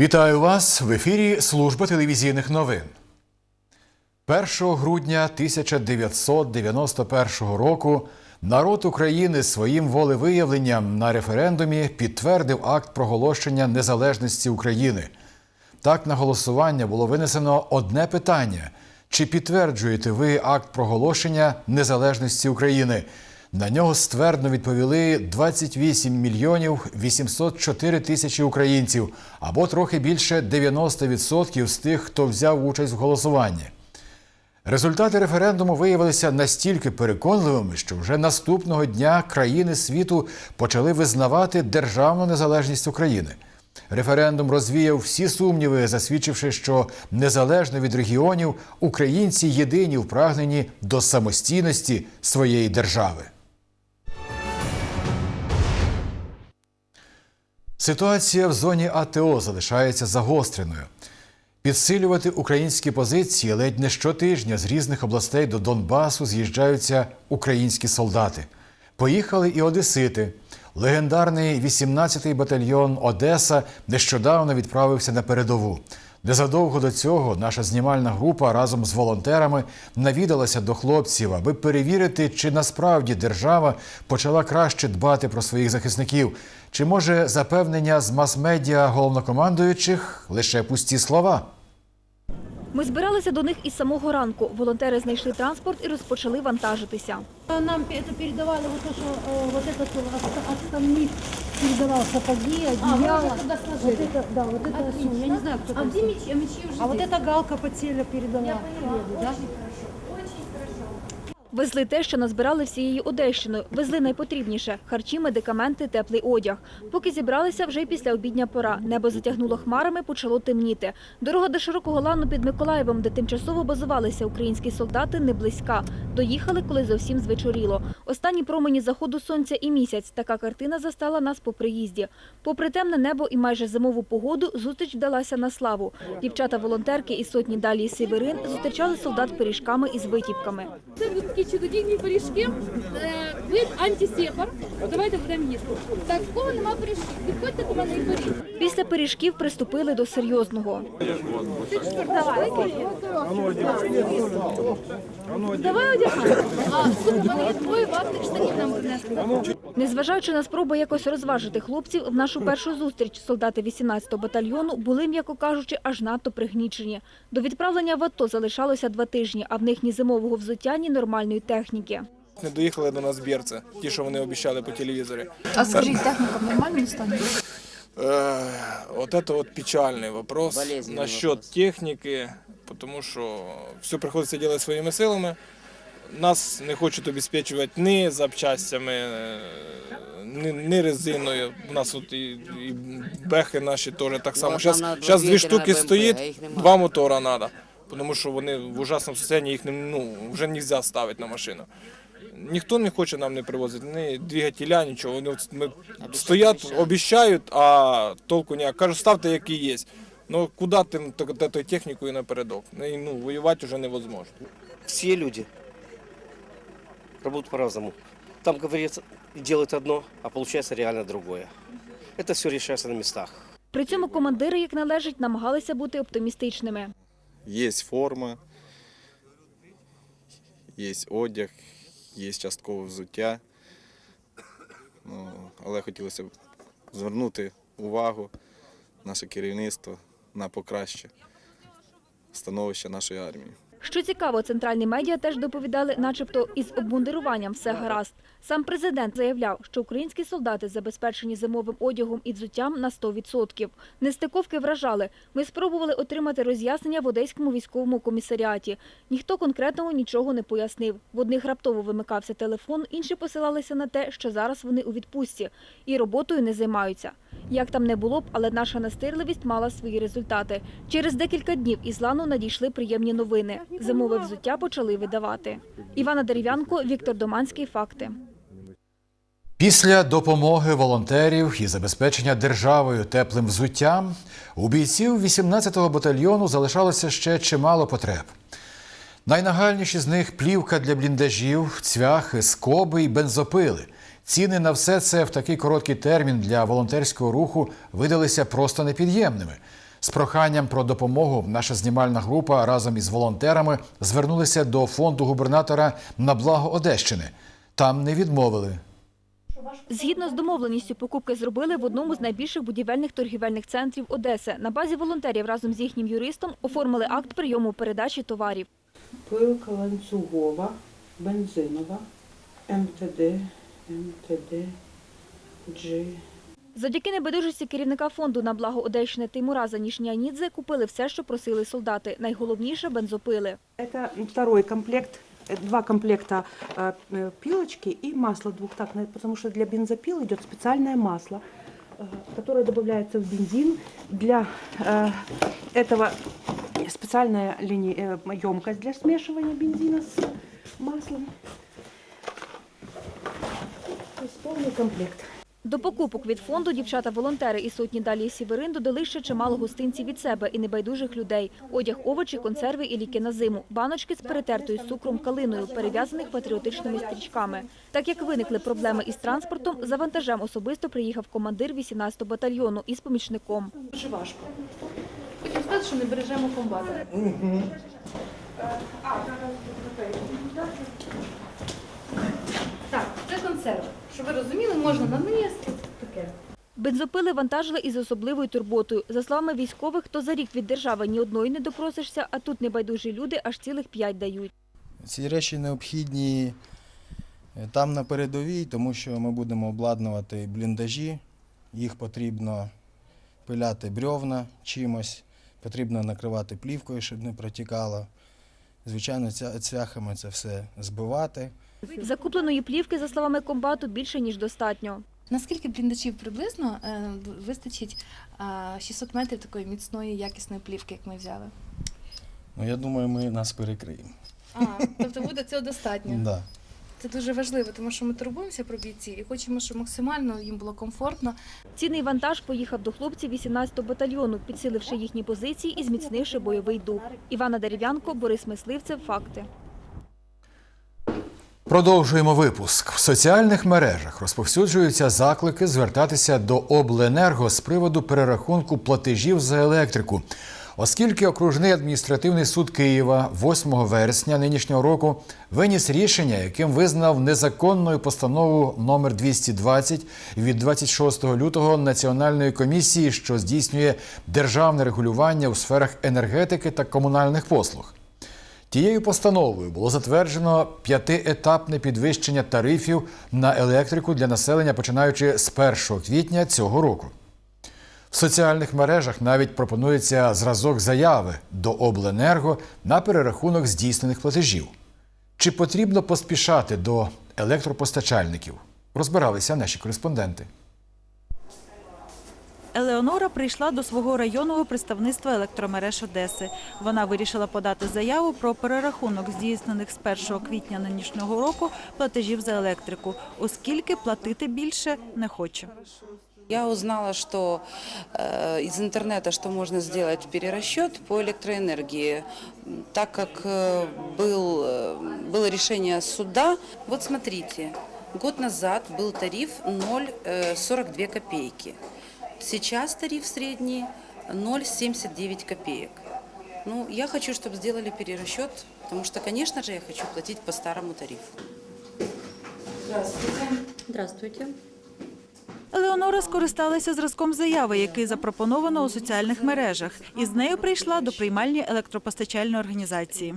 Вітаю вас в ефірі Служба телевізійних новин. 1 грудня 1991 року народ України своїм волевиявленням на референдумі підтвердив акт проголошення незалежності України. Так на голосування було винесено одне питання: чи підтверджуєте ви акт проголошення незалежності України? На нього ствердно відповіли 28 мільйонів 804 тисячі українців, або трохи більше 90% з тих, хто взяв участь в голосуванні. Результати референдуму виявилися настільки переконливими, що вже наступного дня країни світу почали визнавати державну незалежність України. Референдум розвіяв всі сумніви, засвідчивши, що незалежно від регіонів українці єдині в прагненні до самостійності своєї держави. Ситуація в зоні АТО залишається загостреною. Підсилювати українські позиції ледь не щотижня з різних областей до Донбасу з'їжджаються українські солдати. Поїхали і одесити. Легендарний 18-й батальйон Одеса нещодавно відправився на передову. Незадовго до цього наша знімальна група разом з волонтерами навідалася до хлопців, аби перевірити, чи насправді держава почала краще дбати про своїх захисників, чи може запевнення з мас-медіа головнокомандуючих лише пусті слова. Ми збиралися до них із самого ранку. Волонтери знайшли транспорт і розпочали вантажитися. Нам это передавали вот то, что э, вот этот от- отставник передавал сапоги, одеяло. можно туда вот сложить? это, да, вот это Отлично. сумма. Я не знаю, кто А там. где мечи? А мечи уже А вот здесь. эта галка по теле передала. Я поняла. Фреду, да? Везли те, що назбирали всією Одещиною. Везли найпотрібніше – харчі, медикаменти, теплий одяг. Поки зібралися, вже й після обідня пора. Небо затягнуло хмарами, почало темніти. Дорога до Широкого Лану під Миколаєвом, де тимчасово базувалися українські солдати, не близька. Доїхали, коли зовсім звечоріло. Останні промені заходу сонця і місяць. Така картина застала нас по приїзді. Попри темне небо і майже зимову погоду, зустріч вдалася на славу. Дівчата-волонтерки і сотні далі Северин зустрічали солдат пиріжками із витівками. Такі чудодійні пиріжки. Е, Вид антисепар. Давайте будемо їсти. Так, в кого нема пиріжків? Підходьте до мене і беріть. Після пиріжків приступили до серйозного. Давай одягай. А, слухай, в мене є двоє ватних штанів нам принесли. Незважаючи на спробу якось розважити хлопців, в нашу першу зустріч солдати 18-го батальйону були, м'яко кажучи, аж надто пригнічені. До відправлення в АТО залишалося два тижні, а в них ні зимового взуття, ні нормальної техніки. Не доїхали до нас бірці, ті, що вони обіцяли по телевізорі. А скажіть, техніка в нормальному стані? Е, от це от печальний вопрос насчет техніки, тому що все приходиться робити своїми силами. Нас не хочуть обезпечувати ні запчастями, е, ні, ні резиною. У нас от і, і бехи наші теж так само. Зараз дві штуки стоїть, два мотора треба. Тому що вони в ужасному стані, їх не, ну, вже не можна ставити на машину. Ніхто не хоче нам не привозити, ні двигателя, нічого. Вони от ми стоять, обіцяють, а толку ніяк. Кажуть, ставте, які є. Ну куди ти т- т- технікою напередок? Ну, і, Ну, воювати вже невозможно. все люди работают по-разному. Там говорится, делают одно, а получается реально другое. Это все решается на местах. При цьому командири, як належить, намагалися бути оптимістичними. Є форма, є одяг, є часткове взуття. Ну, але хотілося б звернути увагу наше керівництво на покраще становище нашої армії. Що цікаво, центральні медіа теж доповідали, начебто із обмундируванням все гаразд. Сам президент заявляв, що українські солдати забезпечені зимовим одягом і взуттям на 100%. Нестиковки вражали. Ми спробували отримати роз'яснення в Одеському військовому комісаріаті. Ніхто конкретного нічого не пояснив. В одних раптово вимикався телефон, інші посилалися на те, що зараз вони у відпустці і роботою не займаються. Як там не було б, але наша настирливість мала свої результати. Через декілька днів із лану надійшли приємні новини. Зимове взуття почали видавати. Івана Дерев'янко, Віктор Доманський. Факти. Після допомоги волонтерів і забезпечення державою теплим взуттям у бійців 18-го батальйону залишалося ще чимало потреб. Найнагальніші з них плівка для бліндажів, цвяхи, скоби і бензопили. Ціни на все це в такий короткий термін для волонтерського руху видалися просто непід'ємними. З проханням про допомогу наша знімальна група разом із волонтерами звернулися до фонду губернатора на благо Одещини. Там не відмовили. Згідно з домовленістю, покупки зробили в одному з найбільших будівельних торгівельних центрів Одеси. На базі волонтерів разом з їхнім юристом оформили акт прийому передачі товарів. Пилка ланцюгова, бензинова, МТД, МТД, G. Завдяки небайдужості керівника фонду на благо Одещини Тимура Занішнянідзе купили все, що просили солдати. Найголовніше – бензопили. Это второй комплект, два комплекта э, э, пилочки и масло двухтактное, потому что для бензопил идет специальное масло, э, которое добавляется в бензин. Для этого специальная линия, емкость для смешивания бензина с маслом. То есть полный комплект. До покупок від фонду дівчата-волонтери і сотні далі Сіверин додали ще чимало гостинців від себе і небайдужих людей. Одяг, овочі, консерви і ліки на зиму. Баночки з перетертою з цукром калиною, перев'язаних патріотичними стрічками. Так як виникли проблеми із транспортом, за вантажем особисто приїхав командир 18-го батальйону із помічником. Дуже важко. Хочу сказати, що не бережемо комбата. Консерви. Щоб ви розуміли, можна нанести таке. Бензопили вантажили із особливою турботою. За словами військових, то за рік від держави ні одної не допросишся, а тут небайдужі люди аж цілих п'ять дають. Ці речі необхідні е, там на передовій, тому що ми будемо обладнувати бліндажі, їх потрібно пиляти брьовна чимось, потрібно накривати плівкою, щоб не протікало. Звичайно, цвяхами це все збивати. Закупленої плівки, за словами комбату, більше ніж достатньо. Наскільки бліндачів приблизно е, вистачить е, 600 метрів такої міцної, якісної плівки, як ми взяли? Ну, я думаю, ми нас перекриємо. А, тобто буде цього достатньо. Да. Це дуже важливо, тому що ми турбуємося про бійців і хочемо, щоб максимально їм було комфортно. Цінний вантаж поїхав до хлопців 18-го батальйону, підсиливши їхні позиції і зміцнивши бойовий дух. Івана Дерев'янко, Борис Мисливцев. Факти. Продовжуємо випуск. В соціальних мережах розповсюджуються заклики звертатися до обленерго з приводу перерахунку платежів за електрику. Оскільки окружний адміністративний суд Києва 8 вересня нинішнього року виніс рішення, яким визнав незаконною постанову номер 220 від 26 лютого Національної комісії, що здійснює державне регулювання у сферах енергетики та комунальних послуг. Тією постановою було затверджено п'ятиетапне підвищення тарифів на електрику для населення, починаючи з 1 квітня цього року. В соціальних мережах навіть пропонується зразок заяви до обленерго на перерахунок здійснених платежів. Чи потрібно поспішати до електропостачальників? Розбиралися наші кореспонденти. Елеонора прийшла до свого районного представництва електромереж Одеси. Вона вирішила подати заяву про перерахунок здійснених з 1 квітня нинішнього року платежів за електрику, оскільки платити більше не хоче. Я узнала, что э, из интернета, что можно сделать перерасчет по электроэнергии, М, так как э, был, э, было решение суда. Вот смотрите, год назад был тариф 0,42 копейки. Сейчас тариф средний 0,79 копеек. Ну, я хочу, чтобы сделали перерасчет, потому что, конечно же, я хочу платить по старому тарифу. Здравствуйте. Здравствуйте. Елеонора скористалася зразком заяви, який запропоновано у соціальних мережах, і з нею прийшла до приймальні електропостачальної організації.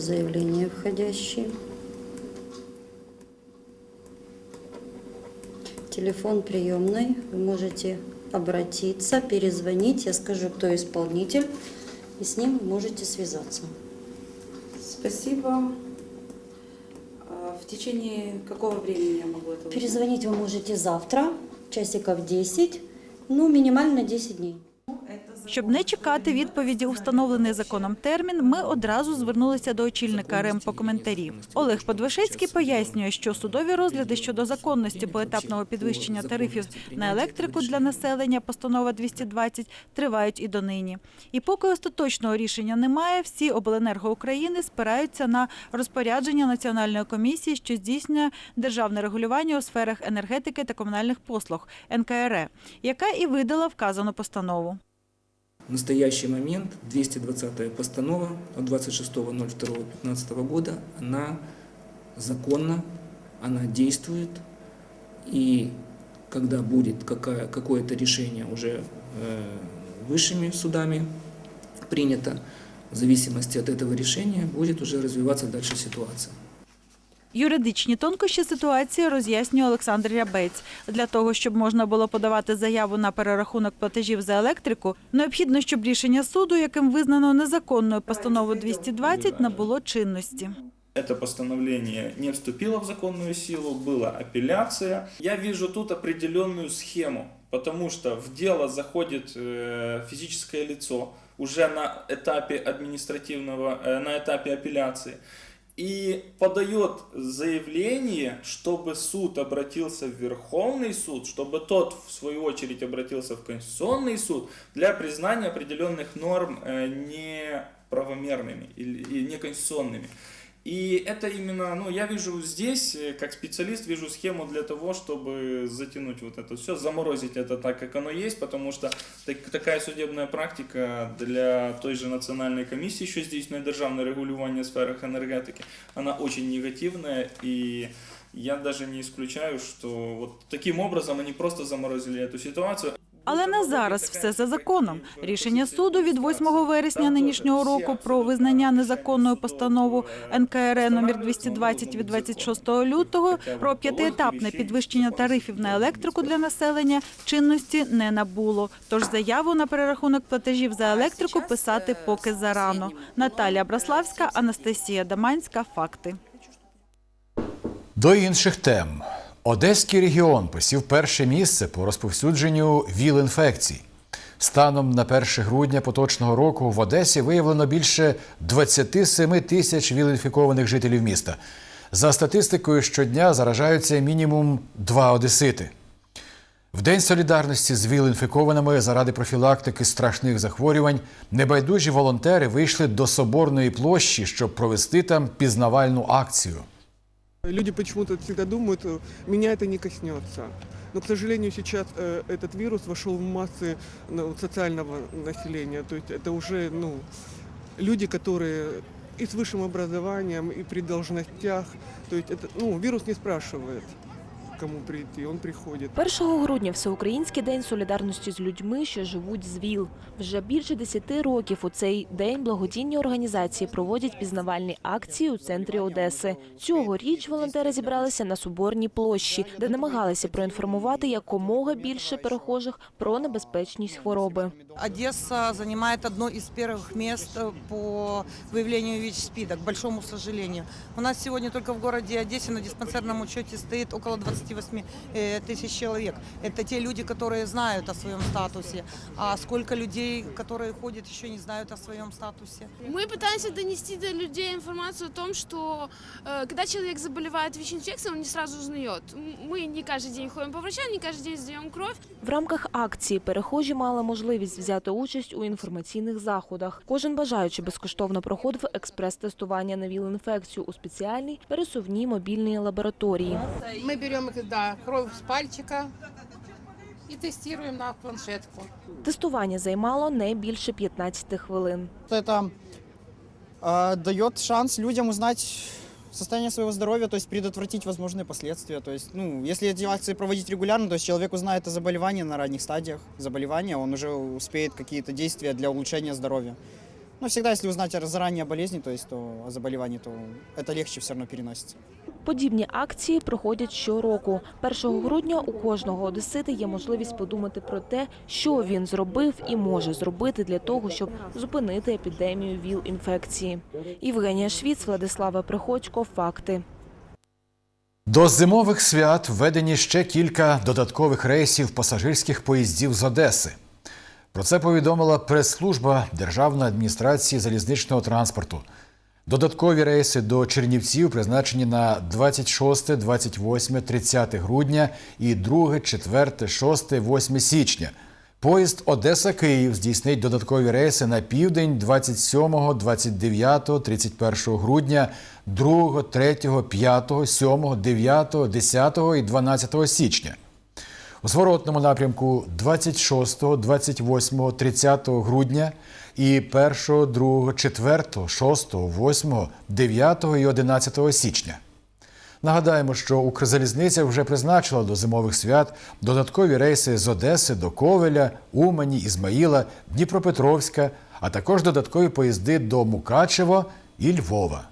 Заявление. Входящий. Телефон приемной. Вы можете обратиться, перезвонить. Я скажу, кто исполнитель. И с ним можете связаться. Спасибо. А В течение какого времени я могу это узнать? Перезвонить вы можете завтра, часиков 10, ну, минимально 10 дней. Щоб не чекати відповіді у встановлений законом термін, ми одразу звернулися до очільника РЕМ по коментарі. Олег Подвишецький пояснює, що судові розгляди щодо законності поетапного підвищення тарифів на електрику для населення, постанова 220, тривають і донині. І поки остаточного рішення немає, всі обленерго України спираються на розпорядження Національної комісії, що здійснює державне регулювання у сферах енергетики та комунальних послуг НКРЕ, яка і видала вказану постанову. В настоящий момент 220 постанова от 26.02.2015 года, она законна, она действует, и когда будет какое-то решение уже э, высшими судами принято, в зависимости от этого решения будет уже развиваться дальше ситуация. Юридичні тонкощі ситуації роз'яснює Олександр Рябець. Для того, щоб можна було подавати заяву на перерахунок платежів за електрику, необхідно, щоб рішення суду, яким визнано незаконною постанову 220, набуло чинності. Это постановление не вступило в законную силу, была апелляция. Я вижу тут определенную схему, потому что в дело заходит э, физическое лицо уже на этапе административного, э, на этапе апелляции И подает заявление, чтобы суд обратился в Верховный суд, чтобы тот, в свою очередь, обратился в Конституционный суд для признания определенных норм э, неправомерными или неконституционными. И это именно, ну, я вижу здесь, э, как специалист, вижу схему для того, чтобы затянуть вот это все, заморозить это так, как оно есть, потому что так- такая судебная практика для той же национальной комиссии, еще здесь на державное регулирование в сферах энергетики, она очень негативная, и я даже не исключаю, что вот таким образом они просто заморозили эту ситуацию. Але на зараз все за законом. Рішення суду від 8 вересня нинішнього року про визнання незаконною постанову НКРЕ номер 220 від 26 лютого про п'ятиетапне підвищення тарифів на електрику для населення чинності не набуло. Тож заяву на перерахунок платежів за електрику писати поки зарано. Наталія Браславська, Анастасія Даманська. Факти. До інших тем. Одеський регіон посів перше місце по розповсюдженню ВІЛ-інфекцій. Станом на 1 грудня поточного року в Одесі виявлено більше 27 тисяч ВІЛ-інфікованих жителів міста. За статистикою, щодня заражаються мінімум два одесити. В День солідарності з ВІЛ-інфікованими заради профілактики страшних захворювань небайдужі волонтери вийшли до Соборної площі, щоб провести там пізнавальну акцію. Люди почему-то всегда думают, э, меня это не коснется. Но, к сожалению, сейчас э, этот вирус вошел в массы ну, социального населения. То есть это уже ну, люди, которые и с высшим образованием, и при должностях. То есть это, ну, вирус не спрашивает, кому прийти, он приходит. 1 грудня Всеукраїнський день солідарності з людьми, що живуть з ВІЛ. Вже більше 10 років у цей день благодійні організації проводять пізнавальні акції у центрі Одеси. Цьогоріч волонтери зібралися на Соборній площі, де намагалися проінформувати якомога більше перехожих про небезпечність хвороби. Одесса занимает одно из первых мест э, по выявлению ВИЧ-СПИДа, к большому сожалению. У нас сегодня только в городе Одессе на диспансерном учете стоит около 28 э, тысяч человек. Это те люди, которые знают о своем статусе. А сколько людей, которые ходят, еще не знают о своем статусе. Мы пытаемся донести до людей информацию о том, что э, когда человек заболевает ВИЧ-инфекцией, он не сразу узнает. М- Мы не каждый день ходим по врачам, не каждый день сдаем кровь. В рамках акції перехожі мали можливість взяти участь у інформаційних заходах. Кожен бажаючи безкоштовно проходив експрес-тестування на ВІЛ-інфекцію у спеціальній пересувній мобільній лабораторії. Мы берем да, кровь с пальчика и тестируем на планшетку. Тестування займало не більше 15 хвилин. Это э, дает шанс людям узнать состояние своего здоровья, то есть предотвратить возможные последствия. То есть, ну, если эти акции проводить регулярно, то есть человек узнает о заболевании на ранних стадиях заболевания, он уже успеет какие-то действия для улучшения здоровья. Но всегда, если узнать о- заранее о болезни, то есть то, о заболевании, то это легче все равно переносится. Подібні акції проходять щороку. 1 грудня у кожного одесити є можливість подумати про те, що він зробив і може зробити для того, щоб зупинити епідемію ВІЛ-інфекції. Євгенія Швіц, Владислава Приходько. Факти. До зимових свят введені ще кілька додаткових рейсів пасажирських поїздів з Одеси. Про це повідомила прес-служба Державної адміністрації залізничного транспорту. Додаткові рейси до Чернівців призначені на 26, 28, 30 грудня і 2, 4, 6, 8 січня. Поїзд Одеса-Київ здійснить додаткові рейси на південь 27, 29, 31 грудня, 2, 3, 5, 7, 9, 10 і 12 січня. У зворотному напрямку 26, 28, 30 грудня і 1, 2, 4, 6, 8, 9 і 11 січня. Нагадаємо, що Укрзалізниця вже призначила до зимових свят додаткові рейси з Одеси до Ковеля, Умані, Ізмаїла, Дніпропетровська, а також додаткові поїзди до Мукачево і Львова.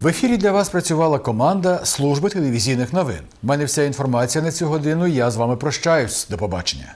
В ефірі для вас працювала команда служби телевізійних новин. У мене вся інформація на цю годину. Я з вами прощаюсь. До побачення.